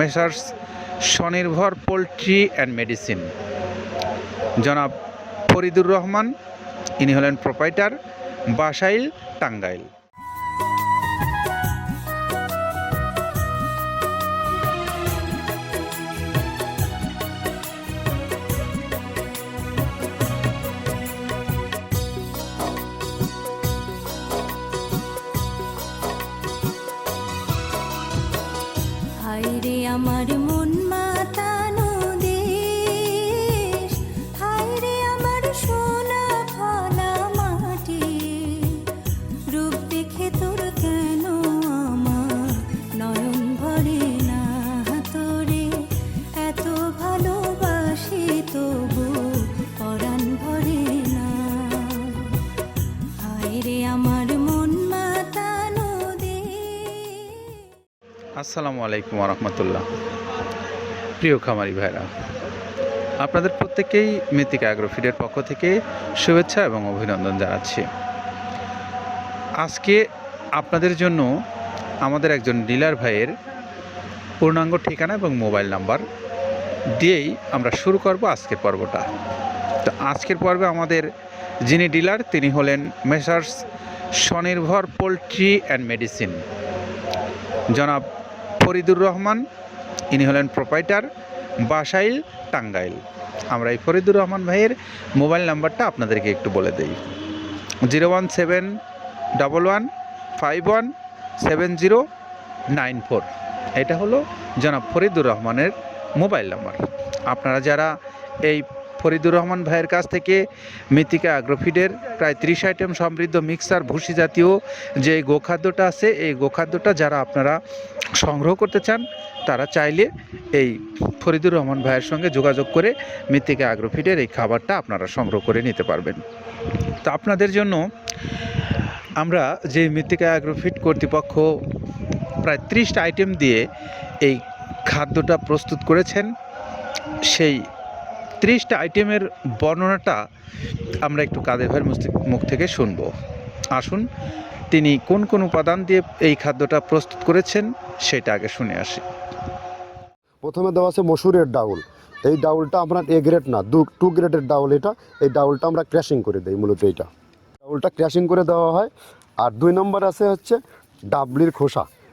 Messrs স্বনির্ভর poultry and medicine. জনাব ফরিদুর রহমান ইনি হলেন প্রোপাইটার বাসাইল টাঙ্গাইল। আসসালামু আলাইকুম রহমতুল্লাহ। প্রিয় খামারি ভাইরা, আপনাদের প্রত্যেকেই মৃত্তিকা অ্যাগ্রোফিডের পক্ষ থেকে শুভেচ্ছা এবং অভিনন্দন জানাচ্ছি। আজকে আপনাদের জন্য আমাদের একজন ডিলার ভাইয়ের পূর্ণাঙ্গ ঠিকানা এবং মোবাইল নাম্বার দিয়েই আমরা শুরু করব আজকের পর্বটা। তো আজকের পর্বে আমাদের যিনি ডিলার, তিনি হলেন মেসার্স স্বনির্ভর পোলট্রি অ্যান্ড মেডিসিন। জনাব ফরিদুর রহমান, ইনি হলেন প্রোপাইটার বাসাইল টাঙ্গাইল। আমরা এই ফরিদুর রহমান ভাইয়ের মোবাইল নাম্বারটা আপনাদেরকে একটু বলে দেই। Zero one seven double one five one seven zero nine four. এটা হলো জনাব ফরিদুর রহমানের মোবাইল নাম্বার। আপনারা যারা এই ফরিদুর রহমান ভাইয়ের কাছ থেকে মৃত্তিকা অ্যাগ্রোফিডের প্রায় ত্রিশ আইটেম সমৃদ্ধ মিক্সার, ভুসি জাতীয় যে গোখাদ্যটা আছে, এই গোখাদ্যটা যারা আপনারা সংগ্রহ করতে চান, তারা চাইলে এই ফরিদুর রহমান ভাইয়ের সঙ্গে যোগাযোগ করে মৃত্তিকা অ্যাগ্রোফিডের এই খাবারটা আপনারা সংগ্রহ করে নিতে পারবেন। তো আপনাদের জন্য আমরা যে মৃত্তিকা অ্যাগ্রোফিট কর্তৃপক্ষ প্রায় ত্রিশটা আইটেম দিয়ে এই খাদ্যটা প্রস্তুত করেছেন, সেই ত্রিশটা আইটেমের বর্ণনাটা আমরা একটু কাদের ভাইয়ের মুখ থেকে- শুনব। আসুন, তিনি কোন কোন উপাদান দিয়ে এই খাদ্যটা প্রস্তুত করেছেন সেটা আগে শুনে আসি। প্রথমে দেওয়া আছে মসুরের ডাউল। এই ডাউলটা আপনার এ গ্রেড না, দু টু গ্রেডের ডাউল এটা। এই ডাউলটা আমরা ক্র্যাশিং করে দিই মূলত এইটা। ডাউলটা ক্র্যাশিং করে দেওয়া হয়। আর দুই নম্বর আছে হচ্ছে ডাবলির খোসা।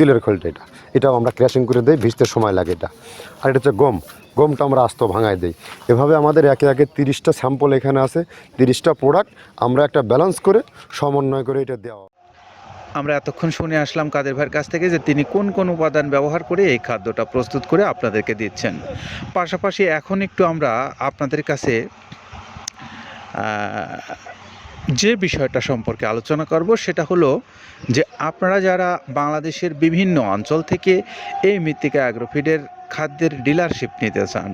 তিলের খোলটা এটা। এটাও আমরা ক্র্যাশিং করে দিই, ভিজতে সময় লাগে এটা। আর এটা হচ্ছে গম। গমটা আমরা আস্ত ভাঙায় দিই। এভাবে আমাদের একে একে তিরিশটা স্যাম্পল এখানে আছে, তিরিশটা প্রোডাক্ট আমরা একটা ব্যালেন্স করে সমন্বয় করে এটা দেওয়া। আমরা এতক্ষণ শুনে আসলাম কাদের ভাইয়ের কাছ থেকে যে তিনি কোন কোন উপাদান ব্যবহার করে এই খাদ্যটা প্রস্তুত করে আপনাদেরকে দিচ্ছেন। পাশাপাশি এখন একটু আমরা আপনাদের কাছে যে বিষয়টা সম্পর্কে আলোচনা করব সেটা হলো যে আপনারা যারা বাংলাদেশের বিভিন্ন অঞ্চল থেকে এই মৃত্তিকা অ্যাগ্রোফিডের খাদ্যের ডিলারশিপ নিতে চান,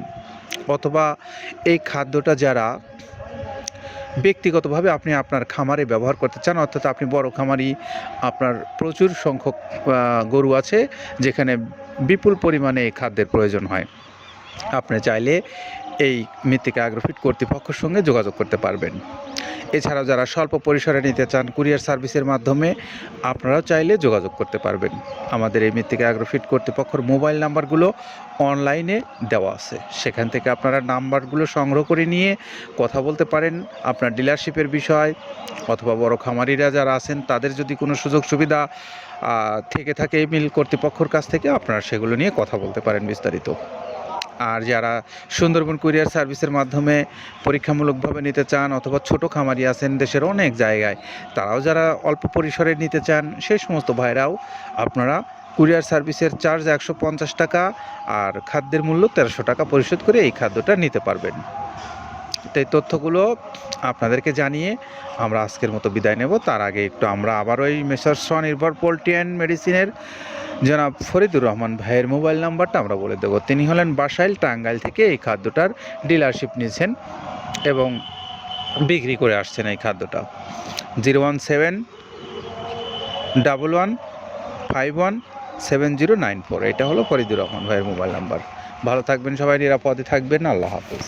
অথবা এই খাদ্যটা যারা ব্যক্তিগতভাবে আপনি আপনার খামারে ব্যবহার করতে চান, অর্থাৎ আপনি বড় খামারি, আপনার প্রচুর সংখ্যক গরু আছে যেখানে বিপুল পরিমাণে এই খাদ্যের প্রয়োজন হয়। আপনি চাইলে এই মৃত্তিকা অ্যাগ্রোফিট কর্তৃপক্ষের সঙ্গে যোগাযোগ করতে পারবেন। এছাড়াও যারা স্বল্প পরিসরে নিতে চান কুরিয়ার সার্ভিসের মাধ্যমে, আপনারাও চাইলে যোগাযোগ করতে পারবেন। আমাদের এই মৃত্তিকা অ্যাগ্রোফিট কর্তৃপক্ষের মোবাইল নাম্বারগুলো অনলাইনে দেওয়া আছে। সেখান থেকে আপনারা নাম্বারগুলো সংগ্রহ করে নিয়ে কথা বলতে পারেন আপনার ডিলারশিপের বিষয় অথবা বড় খামারিরা যারা আছেন, তাদের যদি কোনো সুযোগ সুবিধা থেকে থাকে এই মিল কর্তৃপক্ষর কাছ থেকে, আপনারা সেগুলো নিয়ে কথা বলতে পারেন বিস্তারিত। আর যারা সুন্দরবন কুরিয়ার সার্ভিসের মাধ্যমে পরীক্ষামূলকভাবে নিতে চান অথবা ছোট খামারি আছেন দেশের অনেক জায়গায়, তারাও যারা অল্প পরিসরে নিতে চান সেই সমস্ত ভাইরাও আপনারা কুরিয়ার সার্ভিসের চার্জ একশো পঞ্চাশ টাকা আর খাদ্যের মূল্য তেরোশো টাকা পরিশোধ করে এই খাদ্যটা নিতে পারবেন। তো এই তথ্যগুলো আপনাদেরকে জানিয়ে আমরা আজকের মতো বিদায় নেব। তার আগে একটু আমরা আবার ওই মেসার স্বনির্ভর পোলট্রি অ্যান্ড মেডিসিনের জনাব ফরিদুর রহমান ভাইয়ের মোবাইল নাম্বারটা আমরা বলে দেবো। তিনি হলেন বাসাইল টাঙ্গাইল থেকে এই খাদ্যটার ডিলারশিপ নিয়েছেন এবং বিক্রি করে আসছেন এই খাদ্যটা। Zero one seven double one five one seven zero nine four. এটা হলো ফরিদুর রহমান ভাইয়ের মোবাইল নাম্বার। ভালো থাকবেন সবাই, নিরাপদে থাকবেন। আল্লাহ হাফিজ।